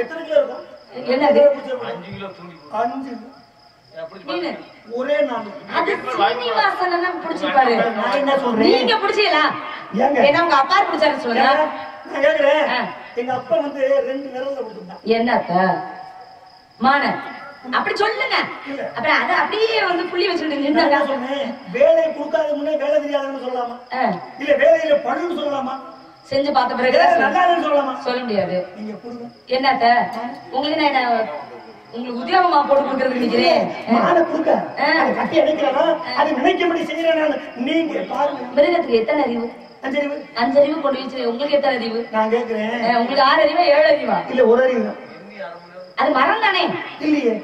எத்தனை கிலோ இருக்கும்? என்னது? அஞ்சு கிலோ தூண்டி போடு. அஞ்சு எப்படி மீனு. ஒரே நாள் அது சீனிவாசன் தான் பிடிச்சிருப்பாரு. நான் என்ன சொல்றேன்? நீங்க பிடிச்சீங்களா ஏன்னா உங்க அப்பா பிடிச்சாரு சொல்லுங்க. நான் கேக்குறேன். எங்க அப்பா வந்து ரெண்டு விரல்ல கொடுத்துருந்தான் என்னத்த மான அப்படி சொல்லுங்க. அப்புறம் அத அப்படியே வந்து புள்ளி வச்சுட்டு நான் நின்றாங்க என்ன சொன்னேன் வேலை கொடுக்காத முன்னே வேலை தெரியாதுன்னு சொல்லலாமா இல்ல வேலையில பழுன்னு சொல்லலாமா செஞ்சு பார்த்த பிறகு சொல்ல முடியாது. என்னத்த உங்களுக்கு நான் என்ன உங்களுக்கு உத்தியோகமா போட்டு கொடுக்கறது நினைக்கிறேன் மிருகத்துக்கு எத்தனை அறிவு? அஞ்சறிவு. அஞ்சு அறிவு கொண்டு வச்சு உங்களுக்கு எத்தனை அறிவு? நான் கேக்குறேன். அஹ், உங்களுக்கு ஆறு அறிவா ஏழு அறிவா? இல்ல ஒரு அறிவு அது மரம் தானே? இல்லையே.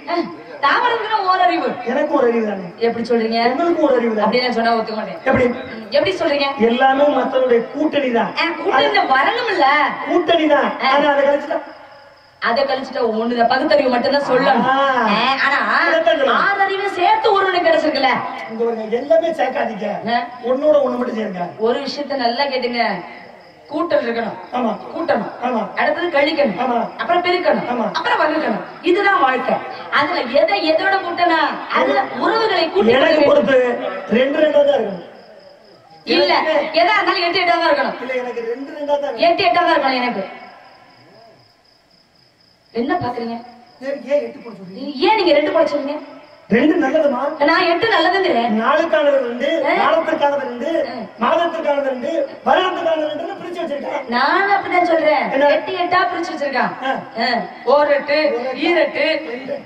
அஹ், தாவரத்துக்கு ஓர் அறிவு எனக்கு ஒரு அறிவு தானே? எப்படி சொல்றீங்க? உங்களுக்கு ஒரு அறிவு தான்? அப்படின்னு சொன்னா ஒத்துக்க மாட்டேன் எப்படி எப்படி சொல்றீங்க? எல்லாமே மத்தவருடைய கூட்டணி தான். கூட்டணி வரணும்ல கூட்டணி தான். ஆனா அதை கழிச்சுட்டா? அதை கழிச்சுட்டு ஒண்ணுதான் பகுத்தறிவு மட்டும்தான் சொல்லணும். ஆனா அறிவு சேர்த்து ஒருவனுக்கு கிடைச்சிருக்குல்ல? எல்லாமே சேர்க்காதீங்க. ஒன்னோட ஒண்ணு மட்டும் சேருங்க. ஒரு விஷயத்த நல்லா கேட்டுங்க. கூட்டல் இருக்கணும். ஆமா. கூட்டணும். ஆமா. அடுத்தது கழிக்கணும். ஆமா. அப்புறம் பெருக்கணும். ஆமா. அப்புறம் வகுக்கணும். இதுதான் வாழ்க்கை. அதுல எதை எதோட கூட்டணும் அதுல உறவுகளை கூட்டி ரெண்டு ரெண்டா தான் இருக்கணும். இல்ல. எதா இருந்தாலும் எட்டு எட்டா தான் இருக்கணும். இல்ல எனக்கு ரெண்டு ரெண்டா தான் எட்டு எட்டா தான் இருக்கணும் எனக்கு. என்ன பாக்குறீங்க? ஏன் ஏன் எட்டு போட சொல்றீங்க? நீங்க ரெண்டு நல்லதுமா நான் எட்டு நல்லதுங்கிறேன். நாளுக்கானது ரெண்டு காலத்துக்கானது ரெண்டு மாதத்துக்கானது ரெண்டு வருடத்துக்கானது ரெண்டு பிரிச்சு வச்சிருக்கேன் நான் அப்படிதான் சொல்றேன்? எட்டு எட்டா பிரிச்சு வச்சிருக்கான். ஆ. ஆ. ஓர் எட்டு ஈரெட்டு ரெண்டு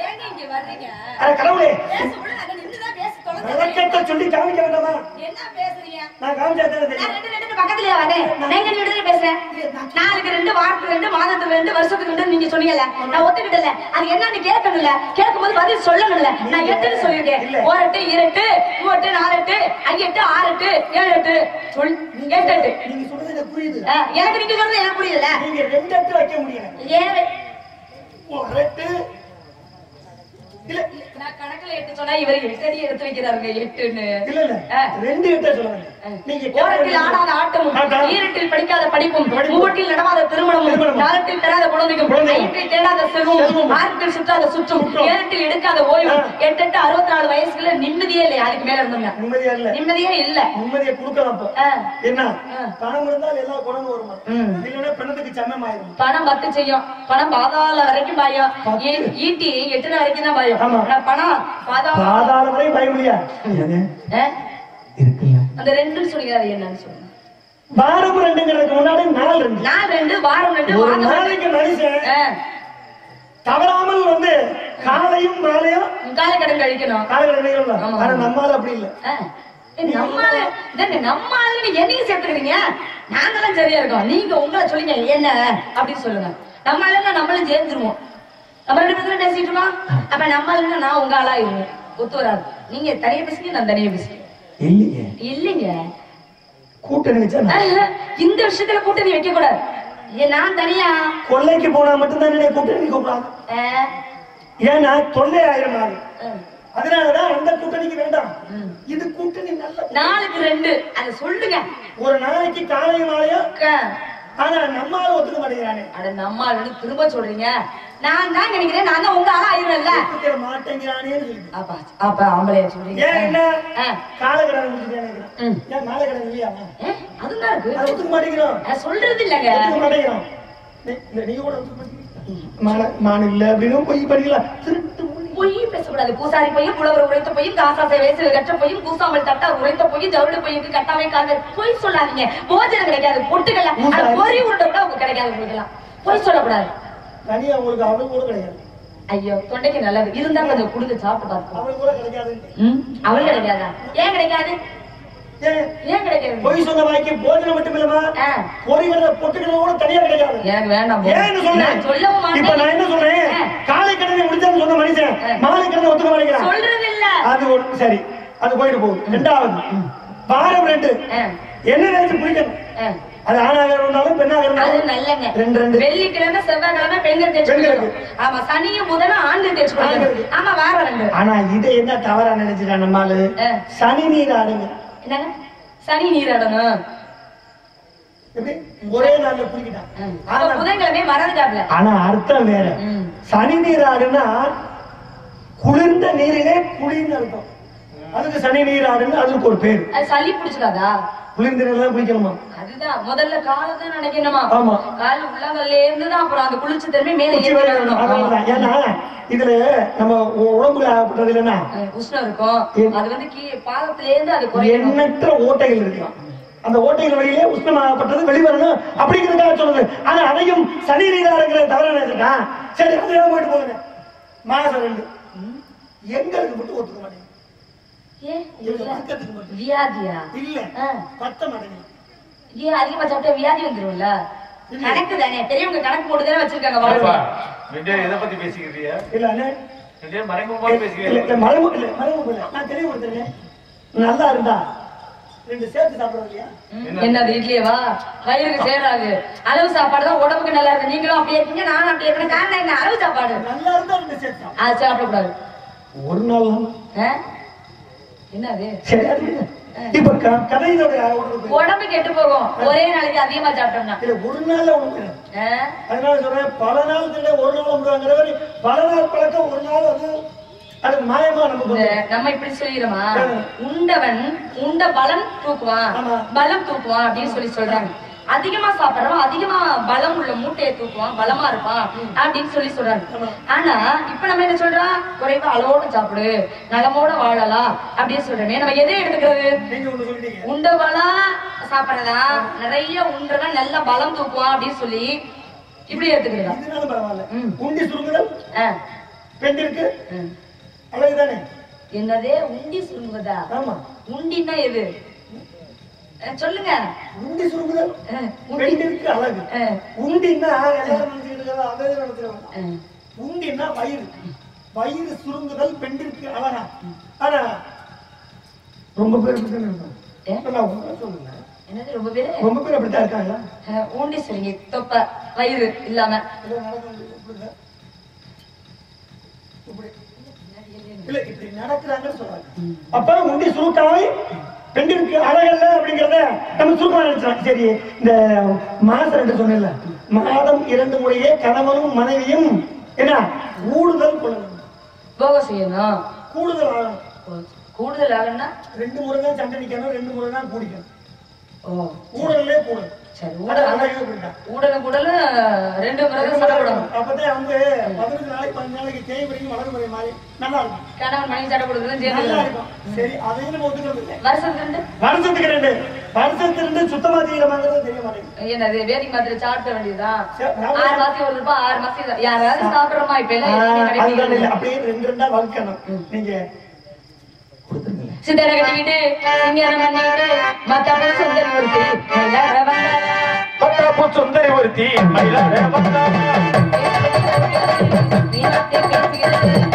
ஏங்க இங்க வர்றீங்க? அட கடவுளே. பேச விட அங்க நின்னுதான் பேச தொலைஞ்சு விளக்கத்தை சொல்லி காமிக்க வேண்டாமா? என்ன பேசுறீங்க? நான் காமிச்சா தானே நான் தெரியும் ரெண்டு ரெண்டு வரேன் நான் இங்க பேசுறேன்? நாளுக்கு ரெண்டு வாரத்துக்கு ரெண்டு மாதத்துக்கு ரெண்டு வருஷத்துக்கு ரெண்டு நீங்க சொன்னீங்கல்ல. நான் ஒத்துக்கிட்டல அது என்னன்னு கேட்கணும்ல. கேட்கும்போது பதில் சொல்லணும்ல. நான் எட்டுன்னு சொல்லியிருக்கேன். இல்ல. ஒரு எட்டு எட்டு நாலு எட்டு அஞ்சு எட்டு ஆறு எட்டு ஏழு எட்டு. சொல். எட்டு எட்டு. நீங்க சொல்றது எனக்கு புரியுது. எனக்கு நீங்க சொல்றது எனக்கு புரியுதுல்ல. நீங்க ரெண்டு எட்டு வைக்க முடியல. ஏன் ஒரு எட்டு இல்ல நான் கணக்குல எட்டு சொன்னா இவர் எடுத்து வைக்கிறாருங்க எட்டுன்னு. இல்ல இல்ல. ஆ. ரெண்டு எட்டா சொல்லுங்க. நீங்க ஓரத்தில் ஆடாத ஆட்டமும் ஆட்டம். ஈரத்தில் படிக்காத படிப்பும். மூவட்டில் நடவாத திருமணமும் பெறாத குழந்தைக்கும் தேடாத செல்வம் சுற்றாத சுற்றும். ஏழத்தில் எடுக்காத ஓய்வும். எட்டு எட்டு அறுபத்தி நாலு வயசுக்குள்ள நிம்மதியே இல்லை அதுக்கு மேல நிம்மதியா இல்ல. நிம்மதியே இல்ல. நிம்மதியை கொடுக்கலாம் அப்ப. ஆ. என்ன? ஆ. பணம் இருந்தால் எல்லா குணமும் வருமா? ம். இல்லைன்னா பெண்ணத்துக்கு சமம் ஆயிரும் பணம் பத்து செய்யும். பணம் பாதாள வரைக்கும் பாயும். ஈட்டி எட்டுன வரைக்கும் தான் பாயும். ஆமா. பணம் பாதாள பாதாள வரை பயம் இல்லையா ஆ? இருக்குல்ல. அந்த ரெண்டுன்னு சொல்லிக்கிறாரு என்னன்னு சொல்லுங்க. வாரம் ரெண்டுங்கிறதுக்கு முன்னாடி நாள் ரெண்டு. நாள் ரெண்டு வாரம் ரெண்டு ஒரு ரெண்டு. நாளைக்கு மனுஷன். தவறாமல் வந்து காலையும் மாலையும் காலக்கடன் கழிக்கணும். காலகட்டங்கள் ஆமா. ஆனா நம்மால அப்படி இல்ல. நம்மால நம்மால நீங்க என்னைக்கு சேர்த்துக்கிறீங்க நாங்கெல்லாம் சரியா இருக்கோம். நீங்க உங்களை சொல்லிங்க என்ன அப்படின்னு சொல்லுங்க. நம்மளால நம்மளும் சேர்ந்துருவோம் நம்ம ரெண்டு பேரும் அப்ப நம்மளால நான் உங்க ஆளா இருவோம் ஒத்து வராது. நீங்க தனியா பேசுங்க நான் தனியா பேசுறேன். இல்லையே இல்லைங்க. கூட்டணி வச்சா இந்த விஷயத்துல கூட்டணி வைக்க கூடாது. நான் தனியா? கொள்ளைக்கு போனா மட்டும்தான் கூட்டணி கூப்பிடாது ஏன்னா தொல்லை ஆயிரம் நாள் அதனாலதான் அந்த கூட்டணிக்கு வேண்டாம். இது கூட்டணி நல்ல நாளுக்கு ரெண்டு. அதை சொல்லுங்க. ஒரு நாளைக்கு காலையும் மாலையும். ஆனா நம்மால ஒத்துக்க மாட்டேங்கிறானே. அட நம்ம ஆளுன்னு திரும்ப சொல்றீங்க. நான் தான் நினைக்கிறேன் நான் தான் உங்க ஆளா ஆயிருவேன்ல சொல்லி அப்பா அப்ப ஆம்பளைய சொல்றீங்க. ஏன் என்ன? காலகடன். ஏன் மாலகடன் இல்லையா? அதுதான் இருக்கு. அதை ஒத்துக்க மாட்டேங்கிறோம். நான் சொல்றது இல்லங்க. ஒத்துக்க மாட்டேங்கிறோம். நீங்க கூட ஒத்துக்க மாட்டேங்கிறீங்க மான இல்ல அப்படின்னு பொய் பண்ணிக்கலாம் திருட்டு. பொய். பேசக்கூடாது. பூசாரி பொய்யும் புலவர் உரைத்த பொய்யும் காசாசை வயசு கற்ற பொய்யும் கூசாமல் தட்டா உரைத்த பொய்யும் ஜவுளி பொய்யுக்கு கட்டாவே காது பொய் சொல்லாதீங்க. போஜனம் கிடைக்காது. பொட்டுக்கல. பொறி உருண்டை கூட உங்களுக்கு கிடைக்காது. உங்களுக்கெல்லாம். பொய் சொல்லக்கூடாது. தனியா உங்களுக்கு அவள் கூட கிடையாது. ஐயோ தொண்டைக்கு நல்லது. இருந்தா கொஞ்சம் கொடுங்க சாப்பிட்டு பார்த்துக்கோ அவள் கூட கிடைக்காது. ம்? அவள் கிடைக்காதா? ஏன் கிடைக்காது? ஏன்? கிடைக்காது? பொய் சொன்ன வாய்க்கு போஜனம் மட்டும் இல்லமா பொறிகளை பொட்டுகளை கூட தனியா கிடைக்காது. எனக்கு வேண்டாம். ஏன்னு சொல்லவும் இப்ப நான் என்ன சொல்றேன். காலை கடனை முடிச்சான்னு சொன்ன மனுஷன் மாலை கடனை ஒத்துக்க மாட்டேங்கிறான். சொல்றது இல்ல அது ஒண்ணு சரி. அது போயிட்டு போகுது. ரெண்டாவது. வாரம் ரெண்டு. என்ன நினைச்சு பிடிக்கணும். அது ஆணாக இருந்தாலும் பெண்ணாக இருந்தாலும் நல்லங்க. ரெண்டு ரெண்டு. வெள்ளிக்கிழமை செவ்வாய்க்கிழமை பெண்கள் தேய்ச்சி பெண்களுக்கு. குளிக்கணும். ஆமா சனியும் புதனும் ஆண்கள் தேய்ச்சி குளிக்கணும். ஆண்களுக்கு. ஆமா வாரம் ரெண்டு. ஆனா இதை என்ன தவறா நினைச்சிட்டான் நம்மாலு. சனி நீர் ஆடுங்க என்னங்க? சனி நீராடணும். எப்படி? ஒரே நாள்ல ஆனா- புதன்கிழமை மறந்துட்டாப்ல ஆனா அர்த்தம் வேற. சனி நீராடுனா குளிர்ந்த நீரிலே குளிர்ந்து அர்த்தம். அதுக்கு சனி நீராடுன்னு அதுக்கு ஒரு பேர். சளி பிடிச்சிடாதா? குளிர்ந்த நீர்ல குளிக்கணுமா? அதுதான் முதல்ல காலை தான் நினைக்கணுமா? ஆமா. கால் உள்ளங்கல்ல இருந்து தான் அப்புறம் அந்த குளிச்ச தன்மை மேல உச்சி ஏறி வரை வரணும். அதனாலதான். ஏன்னா இதுல நம்ம உடம்புல ஆகப்பட்டது இல்லைன்னா? உஷ்ணம் இருக்கும். அது வந்து கீ பாதத்துல இருந்து அது எண்ணற்ற ஓட்டைகள் இருக்கலாம் அந்த ஓட்டைகள் வழியிலே உஷ்ணமாகப்பட்டது வெளிவரணும் அப்படிங்கிறதுக்காக சொல்லுது ஆனா அதையும் சனி நீராடுங்கிற தவிர நினைச்சிருக்கான் சரி அது போயிட்டு போகுது மாசம் ரெண்டு. எங்களுக்கு மட்டும் ஒத்துக்க மாட்டேங்குது ஏன் எங்க இல்ல. வர்க்கத்துக்கு மட்டும் வியாதியா? இல்ல. ஆ. பத்த மாட்டேங்குது. ஏன் அதிகமா சாப்பிட்டா வியாதி வந்துரும்ல? கணக்கு தானே. பெரியவங்க கணக்கு போட்டு தானே வச்சிருக்காங்க வாழ்க்கை. விஜய் இதை பத்தி பேசிக்கிறியா? இல்ல அண்ணே. விஜய் மறைமுகமா இல்ல, இல்ல, பேசிக்கிறீங்க இல்ல, மறைமுக இல்ல, மறைமுக இல்ல. நான் தெளிவுபடுத்துறேன். நல்லா இருந்தா என்னது? இட்லியவா வயிறுக்கு சேராது அளவு சாப்பாடு தான் உடம்புக்கு நல்லா இருக்கு. நீங்களும் அப்படியே இருக்கீங்க நானும் அப்படியே இருக்கேன். காரணம் என்ன? அளவு சாப்பாடு. நல்லா இருந்தா ரெண்டு சேர்த்து. அது சாப்பிடக்கூடாது. ஒரு நாள்? என்னது சரி. இப்ப. உடம்பு கெட்டு போகும் ஒரே நாளைக்கு அதிகமா சாப்பிட்டோம்னா இல்ல, ஒரு? அதனால சொல்றேன் பல நாள் திட்ட ஒரு நாள் பல நாள் பழக்கம் ஒரு நாள் அது அது மாயமா நமக்கு நம்ம இப்படி சொல்லிடுமா உண்டவன் உண்ட பலம் தூக்குவான். பலம் தூக்குவான் அப்படின்னு சொல்லி சொல்றாங்க அதிகமா சாப்பிடுறவன் அதிகமா பலம் உள்ள மூட்டையை தூக்குவான் பலமா இருப்பான் அப்படின்னு சொல்லி ஆமா. ஆனா இப்ப நம்ம என்ன சொல்றோம் குறைவா அளவோட சாப்பிடு நலமோட வாழலாம் அப்படின்னு சொல்றோமே நம்ம எதை எடுத்துக்கிறது? நீங்க ஒண்ணு சொல்லிட்டீங்க. உண்ட பலம் சாப்பிடுறதா? நிறைய உண்டவன் நல்ல பலம் தூக்குவான் அப்படின்னு சொல்லி இப்படி எடுத்துக்கிறதா. உண்டி சுருங்குதல் ம். அழகுதானே? என்னது உண்டி சுருங்குதா? ஆமா. உண்டின்னா எது? சொல்லுங்க. உண்டி சுருங்குதல் பெண்டிற்கு அழகு. உண்டின்னா உண்டின்னா வயிறு. வயிறு சுருங்குதல் பெண்டிற்கு அழகா. ஆனா ரொம்ப பேர் சொல்லுங்க. என்னது ரொம்ப பேரு? ரொம்ப பேர் அப்படித்தான் இருக்காங்க ஊண்டி சொல்லுங்க தொப்ப வயிறு இல்லாம. இல்ல இப்படி நடக்கிறாங்கன்னு சொல்றாங்க. அப்ப உண்டி சுருக்காவை பெண்டிற்கு அழகல்ல அப்படிங்கறத நம்ம சுருக்கமா நினைச்சோம் சரி இந்த மாசம் ரெண்டு சொன்னேன்ல மாதம் இரண்டு முறையே கணவனும் மனைவியும் என்ன? ஊடுதல் கொள்ளணும். போக செய்யணும்? கூடுதல் ஆகணும். கூடுதல் ஆகணும்னா? ரெண்டு முறை தான் சண்டை நிக்கணும் ரெண்டு முறை தான் கூடிக்கணும். கூடல் சரி ஊடகம் அழகே கூடிட்டான் ஊடகம் கூடலும் ரெண்டு முறை தான் சண்டை போடணும் அப்பதான் வந்து பதினஞ்சு நாளைக்கு பதினஞ்சு நாளைக்கு தேய் வரைக்கும் வளர்ந்து முறை மாதிரி. நல்லா இருக்கும். கணவன் மணி சண்டை போடுறதும் நல்லா சேர்ந்து இருக்கும். சரி அதையும் நம்ம ஒத்துக்கிறது இல்லை. வருஷத்துக்கு ரெண்டு? வருஷத்துக்கு ரெண்டு. வருஷத்துக்கு ரெண்டு சுத்தமா தீவிரமாங்கிறது தெரிய மாட்டேங்குது. என்னது வேதிக்கு சாப்பிட நான் ஆறு மாசத்துக்கு ஒரு ரூபாய் ஆறு மாசத்துக்கு யாராவது சாப்பிடுறோமா இப்ப எல்லாம். அப்படியே ரெண்டு ரெண்டா நீங்க சித்தரை கட்டிக்கிட்டு சிங்காரம் பண்ணிக்கிட்டு மத்தாப்பு சுந்தரி ஒருத்தி மயிலாட சுந்தரி ஒருத்தி மயிலாட. மீனத்தை பேசுகிறது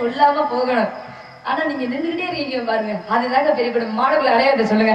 சொல்லாம போகணும். ஆனா நீங்க நின்றுகிட்டே இருக்கீங்க பாருங்க. அதுதாங்க பெரிய படம் மாடுகளை அடையாத சொல்லுங்க.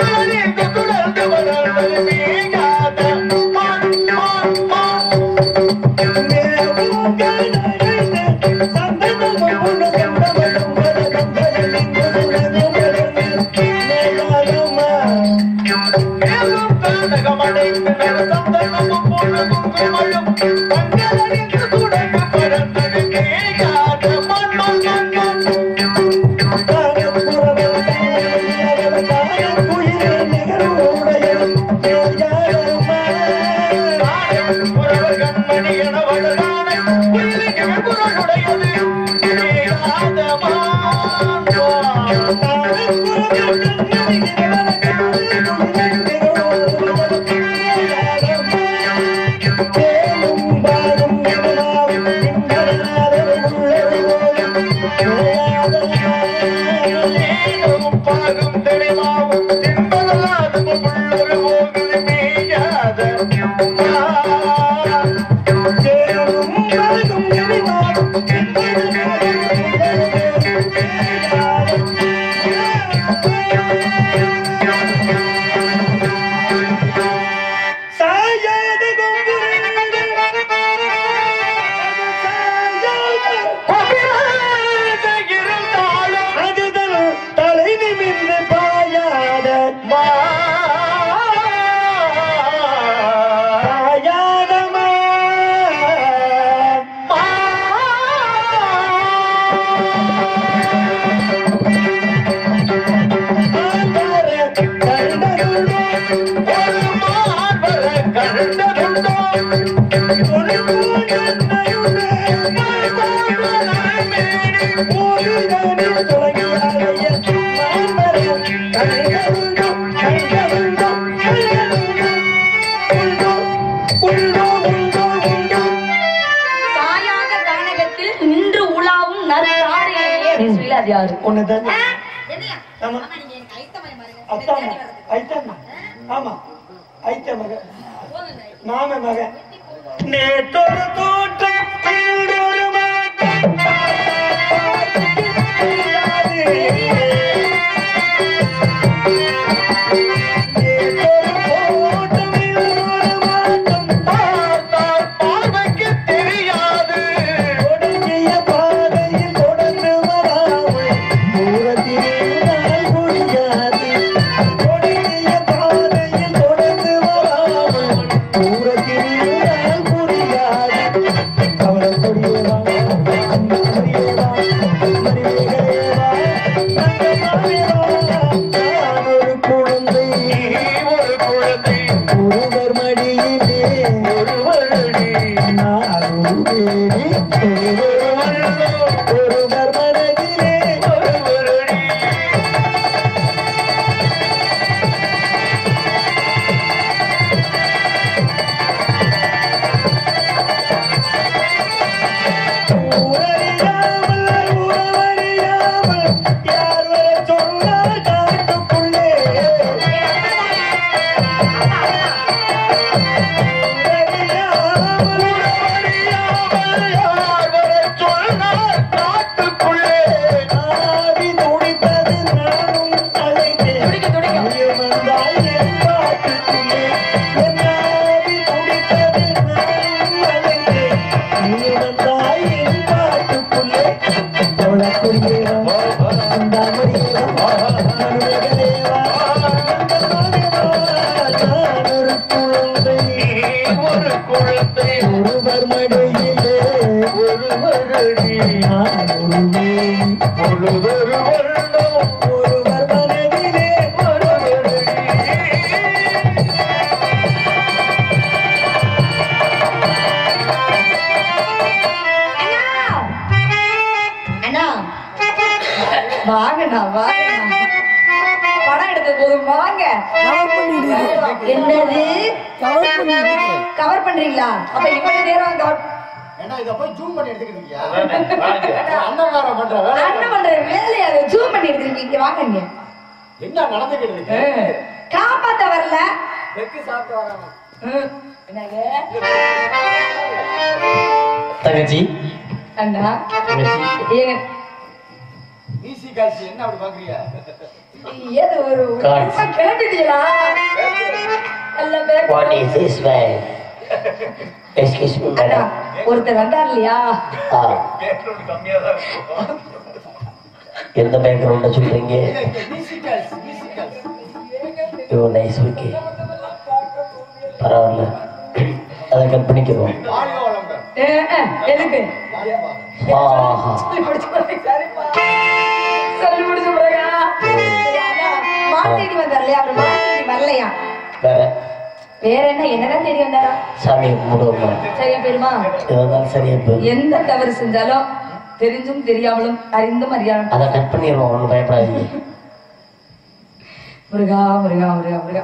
மாம மக நேற்றொரு தோட்டம் வாங்கண்ணா வாங்கண்ணா படம் எடுத்த போது வாங்க. என்னது? கவர் பண்றீங்களா? அப்ப இவ்வளவு நேரம் கவர் ஏன்னா இதை போய் ஜூம் பண்ணி எடுத்துக்கிட்டீங்க வாங்க. அண்ணகாரம் பண்ற வேலை. அண்ணன் பண்ற வேலையை அதை ஜூம் பண்ணி எடுத்துருக்கீங்க வாங்க இங்க. என்ன நடந்துக்கிட்டு இருக்கு? காப்பாத்த வரல. தங்கச்சி. அண்ணா. காட்சி என்ன அப்படி பாக்குறீங்க? ஏது ஒரு கிளம்பிட்டீங்களா What is this man? Excuse me, Anna madam. ஒருத்தர் வந்தார் இல்லையா? எந்த பேக்ரவுண்ட சொல்றீங்க? யோ நைஸ் ஓகே பரவாயில்ல. அதை எதுக்கு போறேங்க. வந்தார் இல்லையா வரலையா வேற? வேற என்ன என்னதான் தேடி வந்தாரா சாமி சரியா பெருமா இதுதான் சரியா எந்த தவறு செஞ்சாலும் தெரிஞ்சும் தெரியாமலும் அறிந்தும் அறியாமலும் அதை கட் பண்ணிடுவோம் ஒன்றும் பயப்படாதீங்க. முருகா முருகா முருகா முருகா.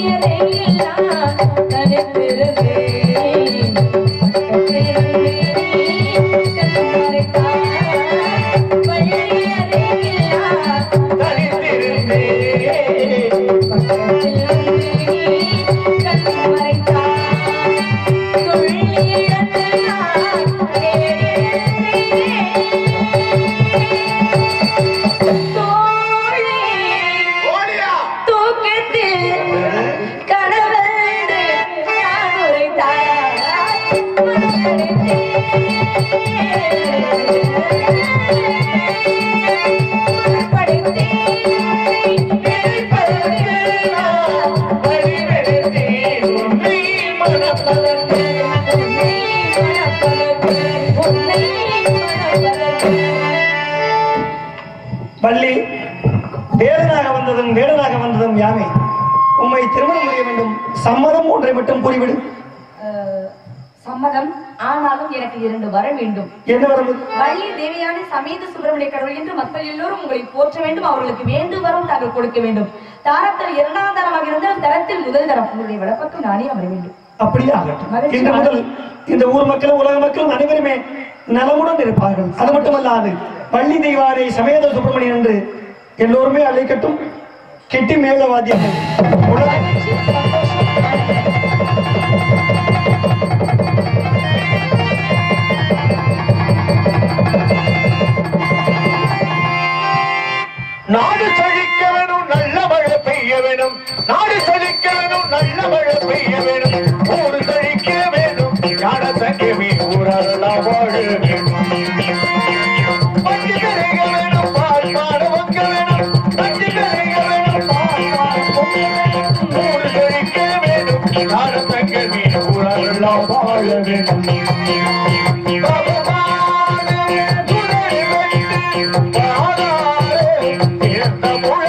रे மட்டும் கூறிவிடு. சம்மதம். ஆனாலும் எனக்கு இரண்டு வர வேண்டும். என்ன வரவு வள்ளி தேவியான சமேத சுப்பிரமணிய கடவுள் என்று மக்கள் எல்லோரும் உங்களை போற்ற வேண்டும். அவர்களுக்கு வேண்டு வரம் தாங்கள் கொடுக்க வேண்டும். தாரத்தில் இரண்டாம் தரமாக இருந்தால் தரத்தில் முதல் தரம். உங்களுடைய வடப்பக்கம் நானே அமர வேண்டும். அப்படியே முதல் இந்த ஊர் மக்களும் உலக மக்களும் அனைவருமே நலமுடன் இருப்பார்கள். அது மட்டுமல்லாது பள்ளி தெய்வானை சமேத சுப்பிரமணியன் என்று எல்லோருமே அழைக்கட்டும். கெட்டி மேலவாத்தியங்கள் உலக நாடு செழிக்க வேணும் நல்ல மழை பெய்ய வேணும். நாடு செழிக்க வேணும் நல்ல மழை பெய்ய வேணும். ஊர் செழிக்க வேணும். ஞான தங்கி ஊரெல்லாம் வாழ வேண்டும். இந்த முழகு